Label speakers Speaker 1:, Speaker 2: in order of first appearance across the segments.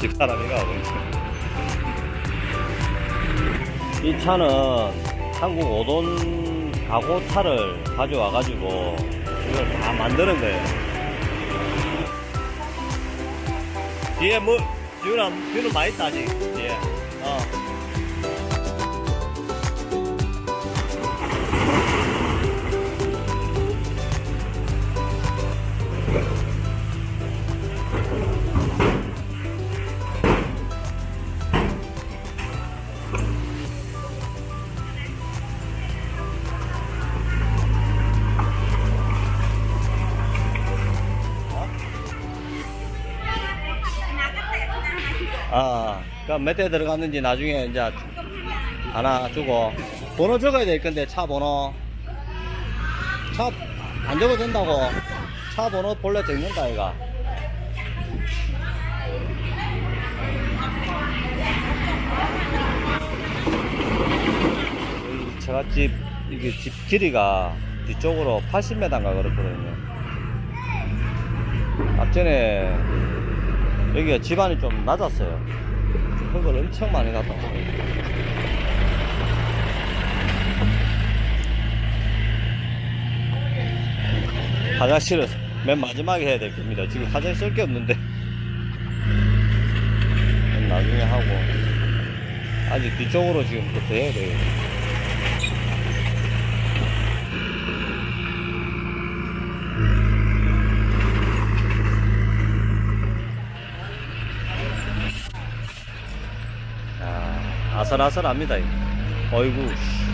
Speaker 1: 집 사람이 가고 있네. 이 차는 한국 오돈 가고 차를 가져와가지고 이걸 다 만드는 거예요. 뒤에 뭐, 지훈아, 뷰는 많이 아직. 뒤에. 아, 그럼 몇 대 들어갔는지 나중에 이제 하나 주고 번호 적어야 될 건데 차 번호. 차 안 적어도 된다고. 차 번호 본래 적는다 이가 이 제갓집 이게 집 길이가 뒤쪽으로 80m인가 그렇거든요. 앞전에 여기가 집안이 좀 낮았어요. 흙을 엄청 많이 갖다. 화장실은 맨 마지막에 해야 될 겁니다. 지금 화장실 쓸 게 없는데. 나중에 하고. 아직 뒤쪽으로 지금 또 돼야 돼요. 아, 아슬아슬합니다. 어이구. 씨.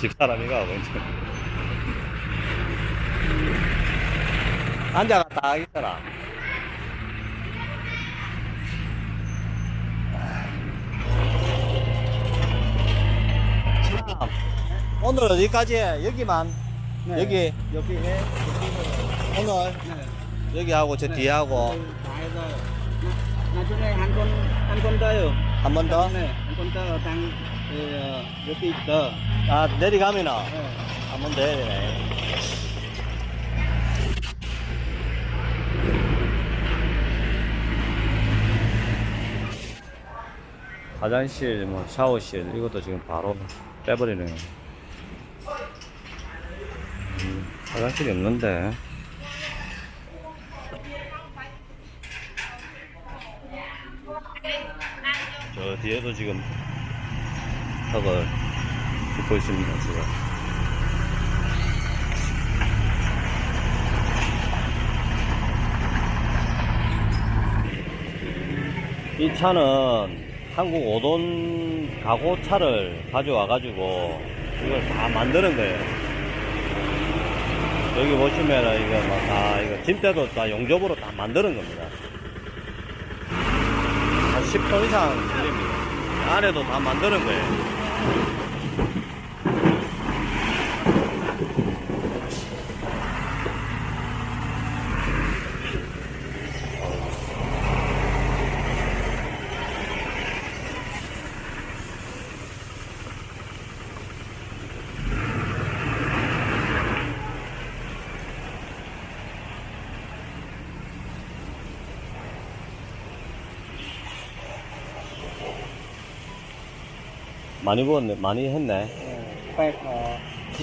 Speaker 1: 집사람이 가고 있네. 앉아가 딱 있어라. 참, 오늘 어디까지 해? 여기만?
Speaker 2: 네.
Speaker 1: 여기
Speaker 2: 여기에
Speaker 1: 오늘
Speaker 2: 네.
Speaker 1: 여기하고 저 네. 뒤에 하고.
Speaker 2: 네, 다 해서. 나중에 한 건 한 건 더요.
Speaker 1: 한 번 더?
Speaker 2: 네, 한 건 더. 당 그, 어, 여기 있어
Speaker 1: 아 내려가면 은한번 더 해야 되네. 화장실 뭐 샤워실 이것도 지금 바로 빼버리네요. 화장실이 없는데 저 뒤에도 지금 턱을 짚고 있습니다 지금 이 차는 한국 오돈 가고 차를 가져와 가지고 이걸 다 만드는 거예요. 여기 보시면은 이거 막다 이거 짐대도 다 용접으로 다 만드는 겁니다. 한 10톤 이상 걸립니다. 안에도 다 만드는 거예요. 많이 부었네, 많이 했네.
Speaker 2: 네. 백, 어,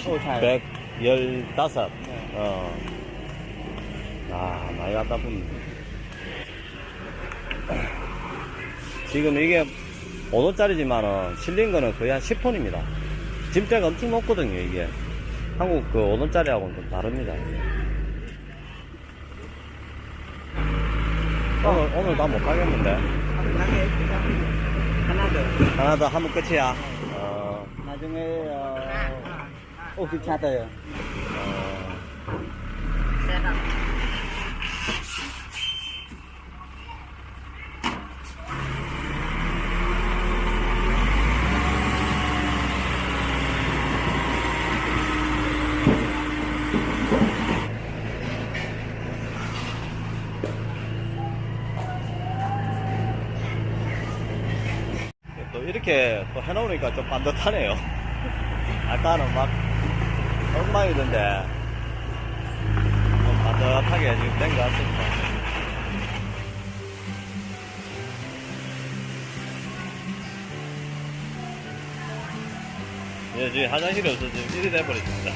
Speaker 2: 오, 잘.
Speaker 1: 115.
Speaker 2: 네.
Speaker 1: 어. 아, 많이 갖다 붓네. 지금 이게 5돈짜리지만은 실린 거는 거의 한 10톤입니다. 짐대가 엄청 높거든요, 이게. 한국 그 5돈짜리하고는 좀 다릅니다. 오늘, 오늘 다 못 가겠는데.
Speaker 2: 하나 더.
Speaker 1: 하나 더 하면 끝이야. 어,
Speaker 2: 나중에, 어, 오십 차 더요.
Speaker 1: 어. 또 이렇게 또 해놓으니까 좀 반듯하네요. 아까는 막 엉망이던데 좀 반듯하게 지금 된 것 같습니다. 예, 지금 화장실이 없어서 지금 일이 돼버렸습니다.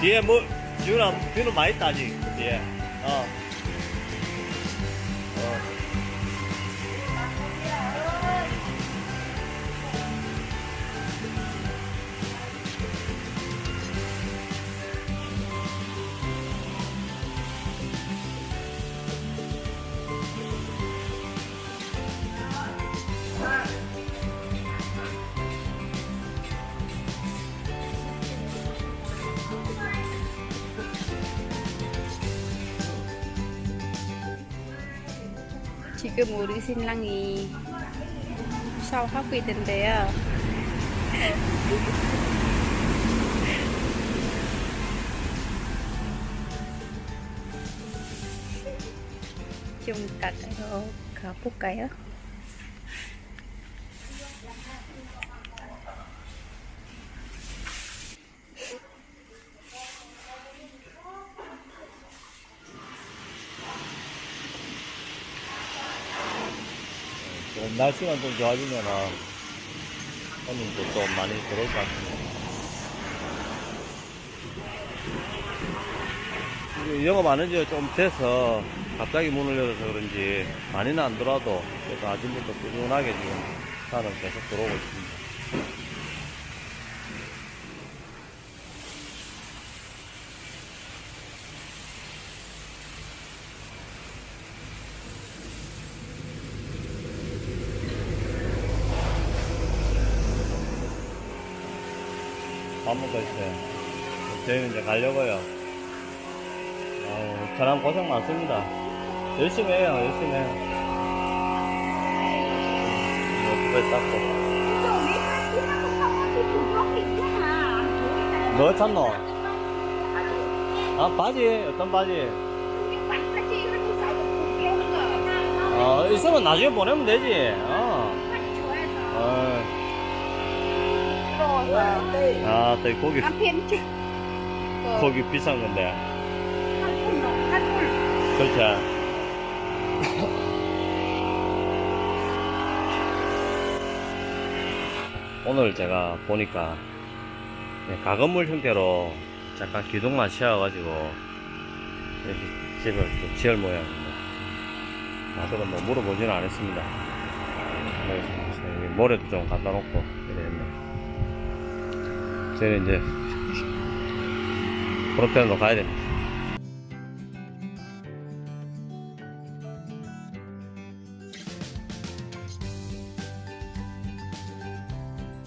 Speaker 1: 뒤에 뭐, 뷰는, 뷰는 많이 아직. 뒤에. 어. 어.
Speaker 3: 지금 우리 신랑이 샤워하고 있는데요. 좀 가까이로 가볼까요?
Speaker 1: 날씨만 좀 좋아지면은 손님도 좀 많이 들어올 것 같습니다. 영업 안 한지 좀 돼서 갑자기 문을 열어서 그런지 많이는 안 들어와도 그래도 아침부터 꾸준하게 지금 차는 계속 들어오고 있습니다. 밥 먹고 있어요. 저희는 이제 가려고요. 아유, 사람 고생 많습니다. 열심히 해요, 열심히 해요. 옆에 닦고. 뭐 찾노? 아, 바지? 어떤 바지? 어, 있으면 나중에 보내면 되지. 어. 어. 아, 또 고기,
Speaker 3: 남편 쭉
Speaker 1: 고기 비싼 건데. 그렇죠. 오늘 제가 보니까 네, 가건물 형태로 잠깐 기둥만 씌워가지고 이렇게 집을 또 지을 모양입니다. 나도 뭐 물어보지는 않았습니다. 네, 모래도 좀 갖다 놓고 이랬네. 저는 이제 프로페러로 가야 됩니다.